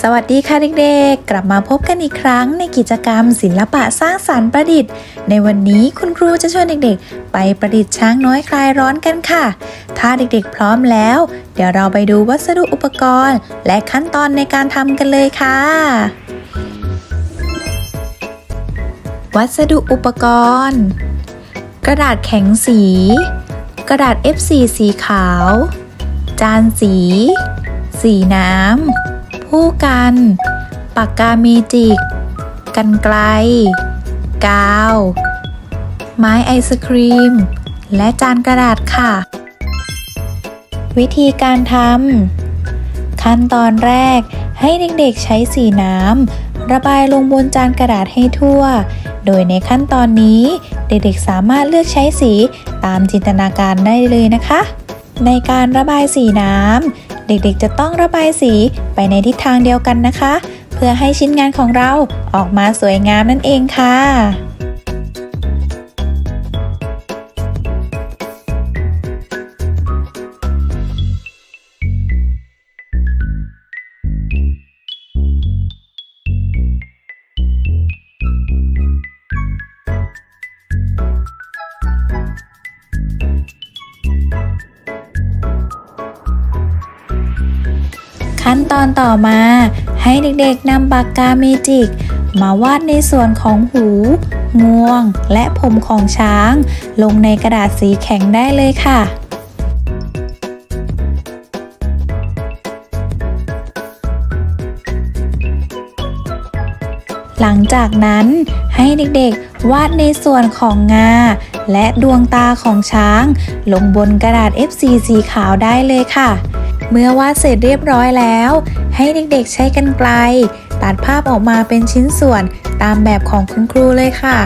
สวัสดีค่ะเด็กๆ กลับมาพบกันอีกครั้งในกิจกรรม ศิลปะสร้างสรรค์ประดิษฐ์ ในวันนี้คุณครูจะชวนเด็กๆ ไปประดิษฐ์ช้างน้อยคลายร้อนกันค่ะ ถ้าเด็กๆ พร้อมแล้ว เดี๋ยวเราไปดูวัสดุอุปกรณ์ และขั้นตอนในการทำกันเลยค่ะ วัสดุอุปกรณ์ กระดาษแข็งสี กระดาษ F4 สีขาว จานสี สีน้ำ ผู้กัน ปากกาเมจิก กันไกล กาว ไม้ไอศครีม และจานกระดาษค่ะ วิธีการทำขั้นตอนแรกให้เด็กๆใช้สีน้ำระบายลงบนจานกระดาษให้ทั่ว โดยในขั้นตอนนี้เด็กๆสามารถเลือกใช้สีตามจินตนาการได้เลยนะคะในการระบายสีน้ำ เด็กๆจะต้องระบายสีไปในทิศทางเดียวกันนะคะ เพื่อให้ชิ้นงานของเราออกมาสวยงามนั่นเองค่ะ ขั้นตอนต่อมา ให้เด็กๆนำปากกาเมจิก มาวาดในส่วนของหู งวง และผมของช้าง ลงในกระดาษสีแข็งได้เลยค่ะหลังจากนั้นให้เด็กๆ วาดในส่วนของงา และดวงตาของช้าง ลงบนกระดาษ F4 สีขาวได้เลยค่ะ เมื่อวาดเสร็จเรียบร้อยแล้ว ให้เด็กๆใช้กันไกล ตัดภาพออกมาเป็นชิ้นส่วนตามแบบของคุณครูเลยค่ะ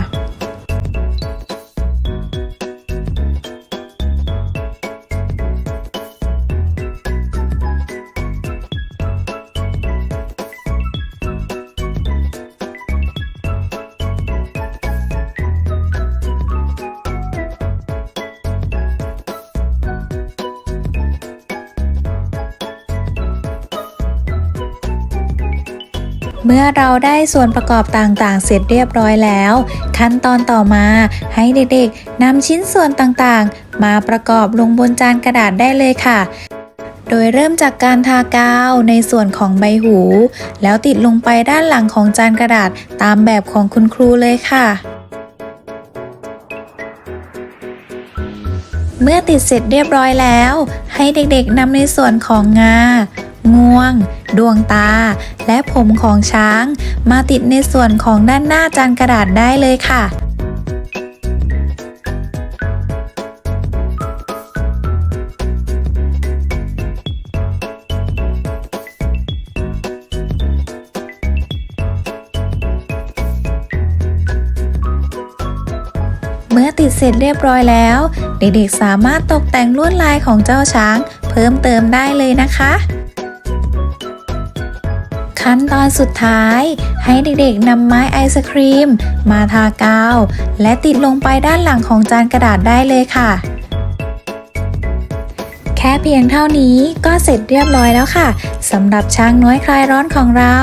เมื่อเราได้ส่วนประกอบต่างๆ เสร็จเรียบร้อยแล้ว ขั้นตอนต่อมาให้เด็กๆนำชิ้นส่วนต่างๆ มาประกอบลงบนจานกระดาษได้เลยค่ะโดยเริ่มจากการทากาวในส่วนของใบหู แล้วติดลงไปด้านหลังของจานกระดาษตามแบบของคุณครูเลยค่ะ เมื่อติดเสร็จเรียบร้อยแล้ว ให้เด็กๆนำในส่วนของงา งวง ดวงตา และผมของช้าง มาติดในส่วนของด้านหน้าจานกระดาษได้เลยค่ะเมื่อติดเสร็จเรียบร้อยแล้ว เด็กๆสามารถตกแต่งลวดลายของเจ้าช้าง เพิ่มเติมได้เลยนะคะ ขั้นตอนสุดท้าย ให้เด็กๆนำไม้ไอศครีม มาทากาว และติดลงไปด้านหลังของจานกระดาษได้เลยค่ะ แค่เพียงเท่านี้ก็เสร็จเรียบร้อยแล้วค่ะสำหรับช้างน้อยคลายร้อนของเรา